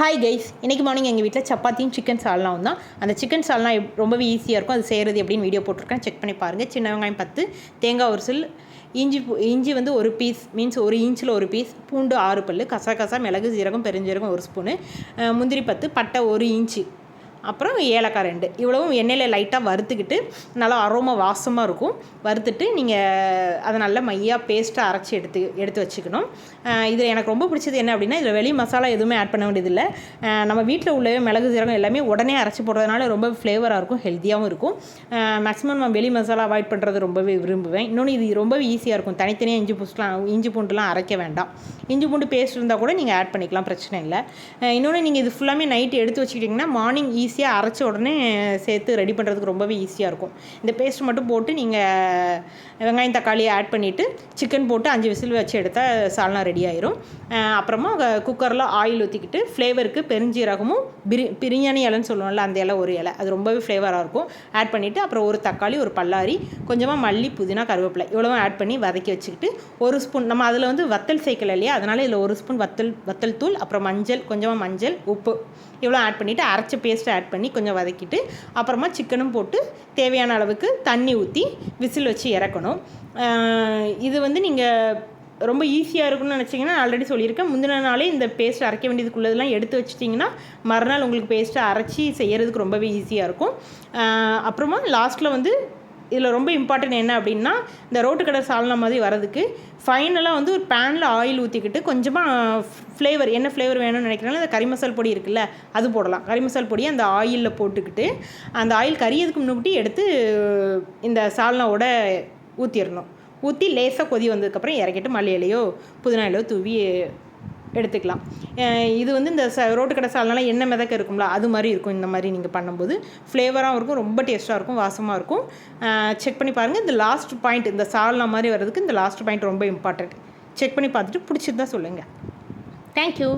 Hi guys இன்றைக்கி morning எங்கள் வீட்டில் சப்பாத்தியும் சிக்கன் சால்னாவும் தான் அந்த சிக்கன் சால்னா ரொம்பவே ஈஸியாக இருக்கும். அது செய்கிறது எப்படின்னு வீடியோ போட்டிருக்கேன். செக் பண்ணி பாருங்கள் சின்ன வெங்காயம் பத்து தேங்காய் ஒரு சில் இஞ்சி இஞ்சி வந்து ஒரு பீஸ் மீன்ஸ் ஒரு இன்ச்சில் ஒரு பீஸ் பூண்டு ஆறு பல்லு கசா கசா மிளகு சீரகம் பெருஞ்சீரகம் ஒரு ஸ்பூனு முந்திரி பத்து பட்டை ஒரு இன்ச்சு. அப்புறம் ஏலக்காய் ரெண்டு. இவ்வளவும் எண்ணெயில் லைட்டாக வறுத்துக்கிட்டு நல்லா அரோமா வாசமாக இருக்கும். வறுத்துட்டு நீங்கள் அதை நல்லா மையாக பேஸ்ட்டாக அரைச்சி எடுத்து எடுத்து வச்சுக்கணும். இதில் எனக்கு ரொம்ப பிடிச்சது என்ன அப்படின்னா இதில் வெளி மசாலா எதுவுமே ஆட் பண்ண வேண்டியதில்லை. நம்ம வீட்டில் உள்ள மிளகு சீரகம் எல்லாமே உடனே அரைச்சி போடுறதுனால ரொம்ப ஃப்ளேவராக இருக்கும் ஹெல்த்தியாகவும் இருக்கும். மேக்ஸிமம் நான் வெளி மசாலா அவாய்ட் பண்ணுறது ரொம்பவே விரும்புவேன். இன்னொன்று இது ரொம்பவே ஈஸியாக இருக்கும். தனித்தனியாக இஞ்சி பூஸ்ட்லாம் இஞ்சி பூண்டுலாம் அரைக்க வேண்டாம். இஞ்சி பூண்டு பேஸ்ட் இருந்தால் கூட நீங்கள் ஆட் பண்ணிக்கலாம் பிரச்சனை இல்லை. இன்னொன்று நீங்கள் இது ஃபுல்லாமே நைட்டு எடுத்து வச்சுக்கிட்டிங்கன்னா மார்னிங் ஈஸி ஈஸியாக அரைச்ச உடனே சேர்த்து ரெடி பண்ணுறதுக்கு ரொம்பவே ஈஸியாக இருக்கும். இந்த பேஸ்ட் மட்டும் போட்டு நீங்கள் வெங்காயம் தக்காளி ஆட் பண்ணிவிட்டு சிக்கன் போட்டு அஞ்சு விசில் வச்சு எடுத்தால் சால்னா ரெடி ஆயிரும். அப்புறமா குக்கரில் ஆயில் ஊற்றிக்கிட்டு ஃப்ளேவருக்கு பெருஞ்சீரகமும் பிரி பிரியாணி இலைன்னு சொல்லுவோம்ல அந்த இலை ஒரு இலை. அது ரொம்பவே ஃப்ளேவராக இருக்கும். ஆட் பண்ணிவிட்டு அப்புறம் ஒரு தக்காளி ஒரு பல்லாரி கொஞ்சமாக மல்லி புதினா கருவேப்பிலை இவ்வளவும் ஆட் பண்ணி வதக்கி வச்சுக்கிட்டு ஒரு ஸ்பூன் நம்ம அதில் வந்து வத்தல் சேர்க்கல இல்லையா? அதனால் இதில் ஒரு ஸ்பூன் வத்தல் வத்தல் தூள் அப்புறம் மஞ்சள் கொஞ்சமாக மஞ்சள் உப்பு இவ்வளோ ஆட் பண்ணிவிட்டு அரைச்ச பேஸ்ட்டை ஆட் பண்ணி கொஞ்சம் வதக்கிட்டு அப்புறமா சிக்கனும் போட்டு தேவையான அளவுக்கு தண்ணி ஊற்றி விசில் வச்சு இறக்கணும். இது வந்து நீங்கள் ரொம்ப ஈஸியாக இருக்கும்னு நினச்சிங்கன்னா ஆல்ரெடி சொல்லியிருக்கேன். முந்தின நாளே இந்த பேஸ்ட் அரைக்க வேண்டியதுக்குள்ளதெல்லாம் எடுத்து வச்சிட்டிங்கன்னா மறுநாள் உங்களுக்கு பேஸ்ட்டை அரைச்சி செய்கிறதுக்கு ரொம்பவே ஈஸியாக இருக்கும். அப்புறமா லாஸ்ட்டில் வந்து இதில் ரொம்ப இம்பார்ட்டன்ட் என்ன அப்படின்னா இந்த ரோட்டு கடை சால்னா மாதிரி வரதுக்கு ஃபைனலாக வந்து ஒரு பேனில் ஆயில் ஊற்றிக்கிட்டு கொஞ்சமாக ஃப்ளேவர் என்ன ஃப்ளேவர் வேணும்னு நினைக்கிறனால அந்த கறி மசால் பொடி இருக்குல்ல அது போடலாம். கறி மசால் பொடி அந்த ஆயிலில் போட்டுக்கிட்டு அந்த ஆயில் கறியதுக்கு முன்னாடி எடுத்து இந்த சால்னாவோட ஊற்றிடணும் ஊற்றி லேசாக கொதி வந்ததுக்கப்புறம் இறக்கிட்டு மல்லி இலையோ புதினா இலையோ தூவி எடுத்துக்கலாம். இது வந்து இந்த ச ரோட்டு கடை சால்னால எண்ணெய் மிதக்க இருக்கும்ல அது மாதிரி இருக்கும் இந்த மாதிரி நீங்கள் பண்ணும்போது. ஃப்ளேவராகவும் இருக்கும் ரொம்ப டேஸ்ட்டாக இருக்கும் வாசமாக இருக்கும். செக் பண்ணி பாருங்கள் இந்த லாஸ்ட் பாயிண்ட் இந்த சால்னா மாதிரி வர்றதுக்கு இந்த லாஸ்ட் பாயிண்ட் ரொம்ப இம்பார்ட்டண்ட் செக் பண்ணி பார்த்துட்டு பிடிச்சிருந்தா சொல்லுங்கள் தேங்க்யூ